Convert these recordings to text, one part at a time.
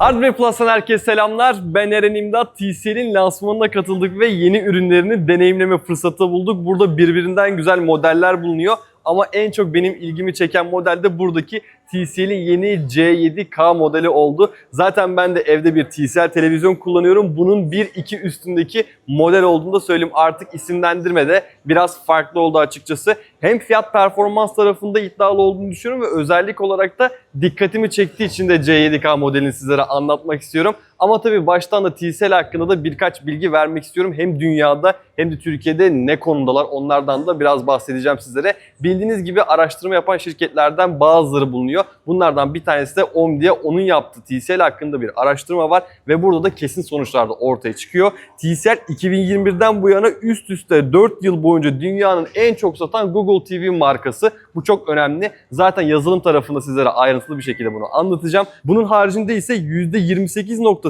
Hardware Plus'tan herkese selamlar. Ben Eren İmdat. TCL'in lansmanına katıldık ve yeni ürünlerini deneyimleme fırsatı bulduk. Burada birbirinden güzel modeller bulunuyor. Ama en çok benim ilgimi çeken model de buradaki TCL'in yeni C7K modeli oldu. Zaten ben de evde bir TCL televizyon kullanıyorum. Bunun 1-2 üstündeki model olduğunu da söyleyeyim. Artık isimlendirme de biraz farklı oldu açıkçası. Hem fiyat performans tarafında iddialı olduğunu düşünüyorum ve özellik olarak da dikkatimi çektiği için de C7K modelini sizlere anlatmak istiyorum. Ama tabii baştan da TCL hakkında da birkaç bilgi vermek istiyorum. Hem dünyada hem de Türkiye'de ne konumdalar onlardan da biraz bahsedeceğim sizlere. Bildiğiniz gibi araştırma yapan şirketlerden bazıları bulunuyor. Bunlardan bir tanesi de Omdia. Onun yaptığı TCL hakkında bir araştırma var ve burada da kesin sonuçlar da ortaya çıkıyor. TCL 2021'den bu yana üst üste 4 yıl boyunca dünyanın en çok satan Google TV markası. Bu çok önemli. Zaten yazılım tarafında sizlere ayrıntılı bir şekilde bunu anlatacağım. Bunun haricinde ise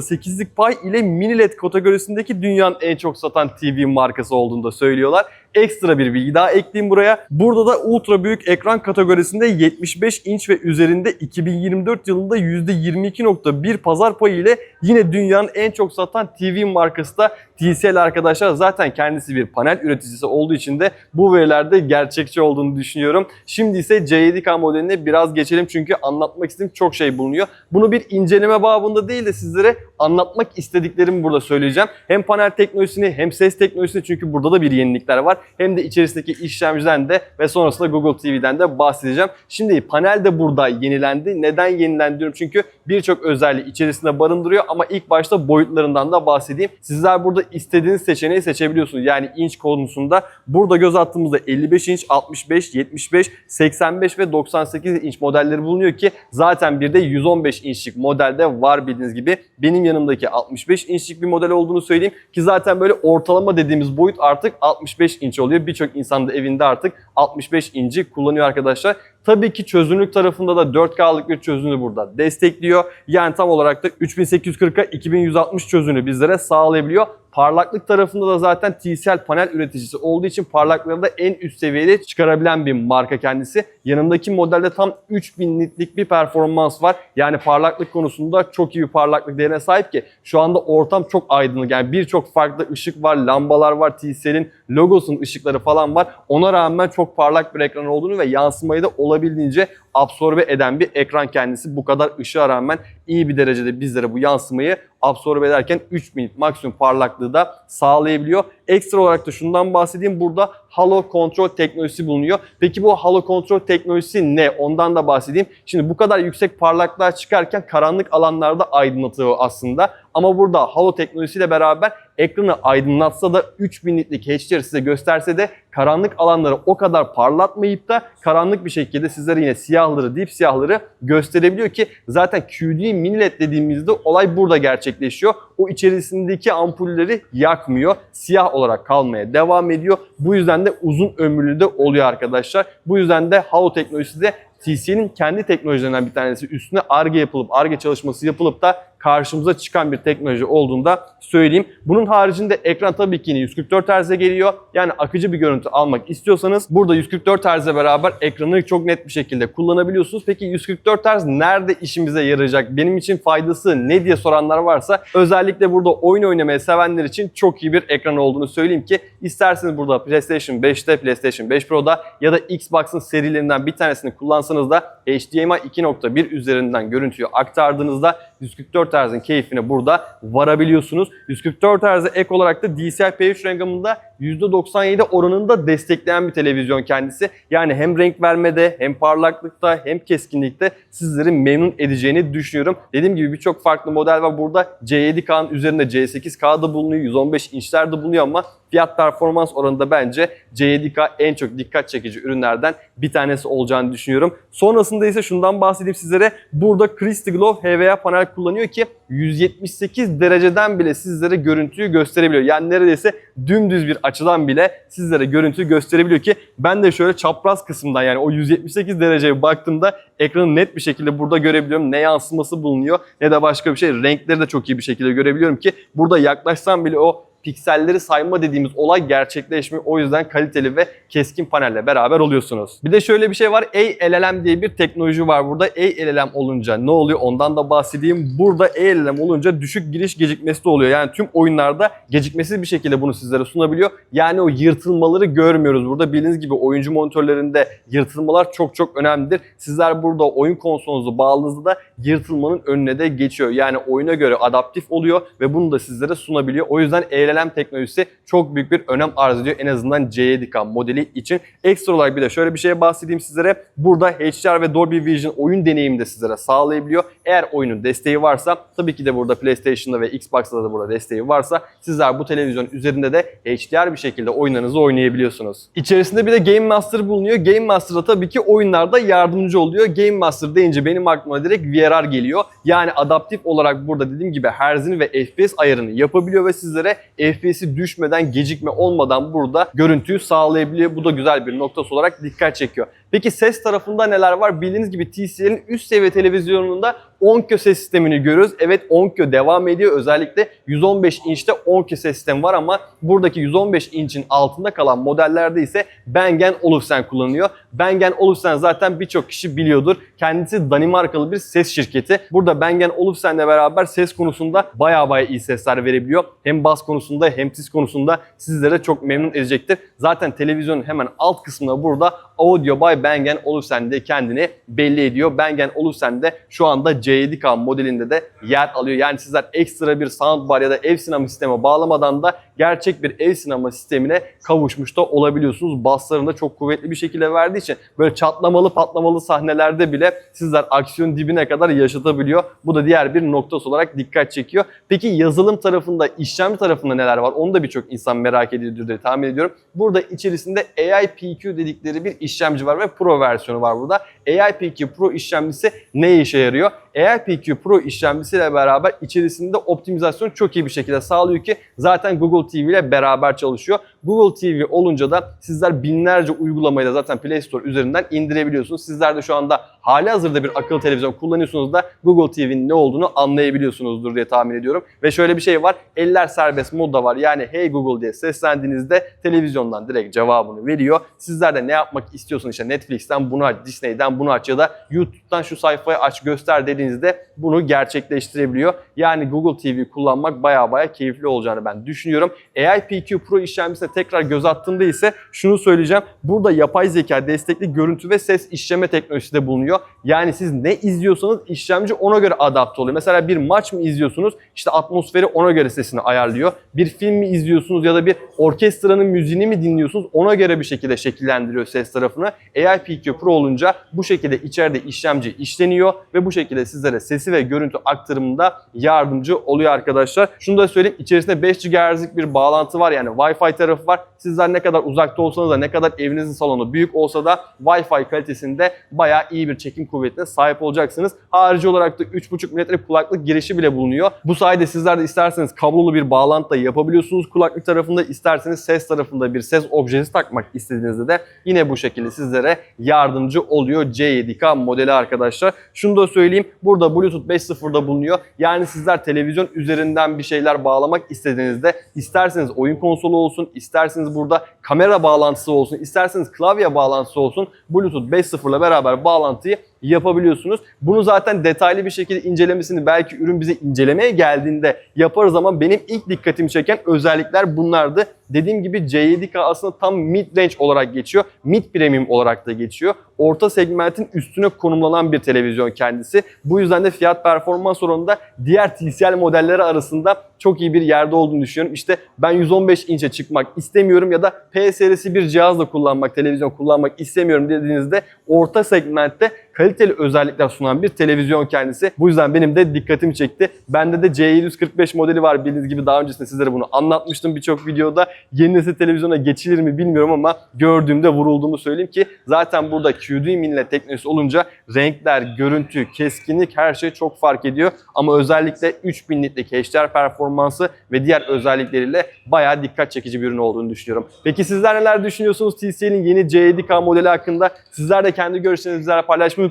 %28.8'lik pay ile mini LED kategorisindeki dünyanın en çok satan TV markası olduğunu da söylüyorlar. Ekstra bir bilgi daha ekleyeyim buraya. Burada da ultra büyük ekran kategorisinde 75 inç ve üzerinde 2024 yılında %22.1 pazar payı ile yine dünyanın en çok satan TV markası da TCL arkadaşlar. Zaten kendisi bir panel üreticisi olduğu için de bu verilerde gerçekçi olduğunu düşünüyorum. Şimdi ise C7K modeline biraz geçelim çünkü anlatmak istediğim çok şey bulunuyor. Bunu bir inceleme babında değil de sizlere anlatmak istediklerimi burada söyleyeceğim. Hem panel teknolojisini hem ses teknolojisini çünkü burada da bir yenilikler var. Hem de içerisindeki işlemciden de ve sonrasında Google TV'den de bahsedeceğim. Şimdi panel de burada yenilendi. Neden yenilendi diyorum çünkü birçok özelliği içerisinde barındırıyor ama ilk başta boyutlarından da bahsedeyim. Sizler burada istediğiniz seçeneği seçebiliyorsunuz. Yani inç konusunda burada göz attığımızda 55 inç, 65, 75, 85 ve 98 inç modelleri bulunuyor ki zaten bir de 115 inçlik modelde var bildiğiniz gibi. Benim yanımdaki 65 inçlik bir model olduğunu söyleyeyim ki zaten böyle ortalama dediğimiz boyut artık 65 inç oluyor. Birçok insan da evinde artık 65 inci kullanıyor arkadaşlar. Tabii ki çözünürlük tarafında da 4K'lık bir çözünürlüğü burada destekliyor. Yani tam olarak da 3840'a 2160 çözünürlüğü bizlere sağlayabiliyor. Parlaklık tarafında da zaten TCL panel üreticisi olduğu için parlaklığı da en üst seviyede çıkarabilen bir marka kendisi. Yanındaki modelde tam 3000 nitlik bir performans var. Yani parlaklık konusunda çok iyi bir parlaklık değerine sahip ki şu anda ortam çok aydınlık. Yani birçok farklı ışık var, lambalar var, TCL'in logosunun ışıkları falan var. Ona rağmen çok parlak bir ekran olduğunu ve yansımayı da olabildiğince absorbe eden bir ekran kendisi. Bu kadar ışığa rağmen iyi bir derecede bizlere bu yansımayı absorbe ederken 3000 maksimum parlaklığı da sağlayabiliyor. Ekstra olarak da şundan bahsedeyim. Burada Halo Control teknolojisi bulunuyor. Peki bu Halo Control teknolojisi ne? Ondan da bahsedeyim. Şimdi bu kadar yüksek parlaklığa çıkarken karanlık alanlarda aydınlatıyor aslında. Ama burada Halo teknolojisiyle beraber ekranı aydınlatsa da 3000 nitlik HDR size gösterse de karanlık alanları o kadar parlatmayıp da karanlık bir şekilde sizlere yine siyahları, dip siyahları gösterebiliyor ki zaten QD mini LED dediğimizde olay burada gerçekleşiyor. O içerisindeki ampulleri yakmıyor. Siyah olarak kalmaya devam ediyor. Bu yüzden de uzun ömürlü de oluyor arkadaşlar. Bu yüzden de Halo teknolojisi de TCL'in kendi teknolojilerinden bir tanesi üstüne ARGE yapılıp, ARGE çalışması yapılıp da karşımıza çıkan bir teknoloji olduğunu da söyleyeyim. Bunun haricinde ekran tabii ki yine 144 Hz'e geliyor. Yani akıcı bir görüntü almak istiyorsanız burada 144 Hz'e beraber ekranı çok net bir şekilde kullanabiliyorsunuz. Peki 144 Hz nerede işimize yarayacak? Benim için faydası ne diye soranlar varsa özellikle burada oyun oynamayı sevenler için çok iyi bir ekran olduğunu söyleyeyim ki isterseniz burada PlayStation 5'te, PlayStation 5 Pro'da ya da Xbox'ın serilerinden bir tanesini kullansanız da HDMI 2.1 üzerinden görüntüyü aktardığınızda 144 Hz'in keyfine burada varabiliyorsunuz. 144 Hz'e ek olarak da DCI-P3 rakamında %97 oranında destekleyen bir televizyon kendisi. Yani hem renk vermede hem parlaklıkta hem keskinlikte sizleri memnun edeceğini düşünüyorum. Dediğim gibi birçok farklı model var. Burada C7K'nın üzerinde C8K da bulunuyor, 115 inçler de bulunuyor ama fiyat performans oranında bence C7K en çok dikkat çekici ürünlerden bir tanesi olacağını düşünüyorum. Sonrasında ise şundan bahsedeyim sizlere. Burada Crystal Glow HVA panel kullanıyor ki 178 dereceden bile sizlere görüntüyü gösterebiliyor. Yani neredeyse dümdüz bir açıdan bile sizlere görüntüyü gösterebiliyor ki ben de şöyle çapraz kısımdan yani o 178 dereceye baktığımda ekranı net bir şekilde burada görebiliyorum. Ne yansıması bulunuyor ne de başka bir şey. Renkleri de çok iyi bir şekilde görebiliyorum ki burada yaklaşsam bile o pikselleri sayma dediğimiz olay gerçekleşmiyor. O yüzden kaliteli ve keskin panelle beraber oluyorsunuz. Bir de şöyle bir şey var. ALLM diye bir teknoloji var burada. ALLM olunca ne oluyor ondan da bahsedeyim. Burada ALLM olunca düşük giriş gecikmesi de oluyor. Yani tüm oyunlarda gecikmesiz bir şekilde bunu sizlere sunabiliyor. Yani o yırtılmaları görmüyoruz burada. Bildiğiniz gibi oyuncu monitörlerinde yırtılmalar çok çok önemlidir. Sizler burada oyun konsolunuzu bağladığınızda da yırtılmanın önüne de geçiyor. Yani oyuna göre adaptif oluyor ve bunu da sizlere sunabiliyor. O yüzden ALLM teknolojisi çok büyük bir önem arz ediyor en azından C7K modeli için. Ekstra olarak bir de şöyle bir şeye bahsedeyim sizlere. Burada HDR ve Dolby Vision oyun deneyimi de sizlere sağlayabiliyor. Eğer oyunun desteği varsa tabii ki de burada PlayStation'da ve Xbox'ta da burada desteği varsa sizler bu televizyon üzerinde de HDR bir şekilde oyunlarınızı oynayabiliyorsunuz. İçerisinde bir de Game Master bulunuyor. Game Master'da tabii ki oyunlarda yardımcı oluyor. Game Master deyince benim aklıma direkt VRR geliyor. Yani adaptif olarak burada dediğim gibi herzini ve FPS ayarını yapabiliyor ve sizlere FPS'i düşmeden, gecikme olmadan burada görüntüyü sağlayabiliyor. Bu da güzel bir noktası olarak dikkat çekiyor. Peki ses tarafında neler var? Bildiğiniz gibi TCL'in üst seviye televizyonunda 10K ses sistemini görüyoruz. Evet 10K devam ediyor. Özellikle 115 inçte 10K ses sistemi var ama buradaki 115 inçin altında kalan modellerde ise Bang Olufsen kullanılıyor. Bang Olufsen zaten birçok kişi biliyordur. Kendisi Danimarkalı bir ses şirketi. Burada Bang Olufsen'le beraber ses konusunda baya baya iyi sesler verebiliyor. Hem bas konusunda hem ses konusunda sizlere çok memnun edecektir. Zaten televizyonun hemen alt kısmında burada Audio by Bang Olufsen de kendini belli ediyor. Bang Olufsen de şu anda C7K modelinde de yer alıyor. Yani sizler ekstra bir soundbar ya da ev sinema sistemi bağlamadan da gerçek bir ev sinema sistemine kavuşmuş da olabiliyorsunuz. Basslarını da çok kuvvetli bir şekilde verdiği için böyle çatlamalı patlamalı sahnelerde bile sizler aksiyon dibine kadar yaşatabiliyor. Bu da diğer bir noktası olarak dikkat çekiyor. Peki yazılım tarafında, işlemci tarafında neler var? Onu da birçok insan merak ediyordur diye tahmin ediyorum. Burada içerisinde AIPQ dedikleri bir işlemci var ve Pro versiyonu var burada. AIPQ Pro işlemcisi ne işe yarıyor? AIPQ Pro işlemcisiyle beraber içerisinde optimizasyon çok iyi bir şekilde sağlıyor ki zaten Google TV ile beraber çalışıyor. Google TV olunca da sizler binlerce uygulamayı da zaten Play Store üzerinden indirebiliyorsunuz. Sizler de şu anda hali hazırda bir akıllı televizyon kullanıyorsunuz da Google TV'nin ne olduğunu anlayabiliyorsunuzdur diye tahmin ediyorum. Ve şöyle bir şey var. Eller serbest modda var. Yani hey Google diye seslendiğinizde televizyondan direkt cevabını veriyor. Sizler de ne yapmak istiyorsunuz işte Netflix'ten bunu aç, Disney'den bunu aç ya da YouTube'dan şu sayfayı aç göster dediğinizde bunu gerçekleştirebiliyor. Yani Google TV kullanmak baya baya keyifli olacağını ben düşünüyorum. AIPQ Pro işlemcisine tekrar göz attığımda ise şunu söyleyeceğim. Burada yapay zeka destekli görüntü ve ses işleme teknolojisi de bulunuyor. Yani siz ne izliyorsanız işlemci ona göre adapte oluyor. Mesela bir maç mı izliyorsunuz? İşte atmosferi ona göre sesini ayarlıyor. Bir film mi izliyorsunuz ya da bir orkestranın müziğini mi dinliyorsunuz? Ona göre bir şekilde şekillendiriyor ses tarafını. AIPQ Pro olunca bu şekilde içeride işlemci işleniyor ve bu şekilde sizlere sesi ve görüntü aktarımında yardımcı oluyor arkadaşlar. Şunu da söyleyeyim içerisinde 5 GHz'lik bir bağlantı var yani Wi-Fi tarafı var. Sizler ne kadar uzakta olsanız da ne kadar evinizin salonu büyük olsa da Wi-Fi kalitesinde bayağı iyi bir çekim kuvvetine sahip olacaksınız. Harici olarak da 3.5 metre kulaklık girişi bile bulunuyor. Bu sayede sizler de isterseniz kablolu bir bağlantı da yapabiliyorsunuz kulaklık tarafında. isterseniz ses tarafında bir ses objesi takmak istediğinizde de yine bu şekilde sizlere yardımcı oluyor C7K modeli arkadaşlar. Şunu da söyleyeyim. Burada Bluetooth 5.0'da bulunuyor. Yani sizler televizyon üzerinden bir şeyler bağlamak istediğinizde isterseniz oyun konsolu olsun, isterseniz burada kamera bağlantısı olsun, isterseniz klavye bağlantısı olsun Bluetooth 5.0 ile beraber bağlantıyı yapabiliyorsunuz. Bunu zaten detaylı bir şekilde incelemesini belki ürün bize incelemeye geldiğinde yaparız ama benim ilk dikkatimi çeken özellikler bunlardı. Dediğim gibi C7K aslında tam mid range olarak geçiyor. Mid premium olarak da geçiyor. Orta segmentin üstüne konumlanan bir televizyon kendisi. Bu yüzden de fiyat performans oranında diğer TCL modelleri arasında çok iyi bir yerde olduğunu düşünüyorum. İşte ben 115 inçe çıkmak istemiyorum ya da P serisi bir cihazla kullanmak, televizyon kullanmak istemiyorum dediğinizde orta segmentte kaliteli özellikler sunan bir televizyon kendisi. Bu yüzden benim de dikkatimi çekti. Bende de C745 modeli var bildiğiniz gibi daha öncesinde sizlere bunu anlatmıştım birçok videoda. Yeni nesil televizyona geçilir mi bilmiyorum ama gördüğümde vurulduğumu söyleyeyim ki zaten burada QD Mini teknolojisi olunca renkler, görüntü, keskinlik her şey çok fark ediyor. Ama özellikle 3000 nitlik HDR performansı ve diğer özellikleriyle bayağı dikkat çekici bir ürün olduğunu düşünüyorum. Peki sizler neler düşünüyorsunuz TCL'in yeni C7K modeli hakkında? Sizler de kendi görüşlerinizi bizlerle paylaşmayı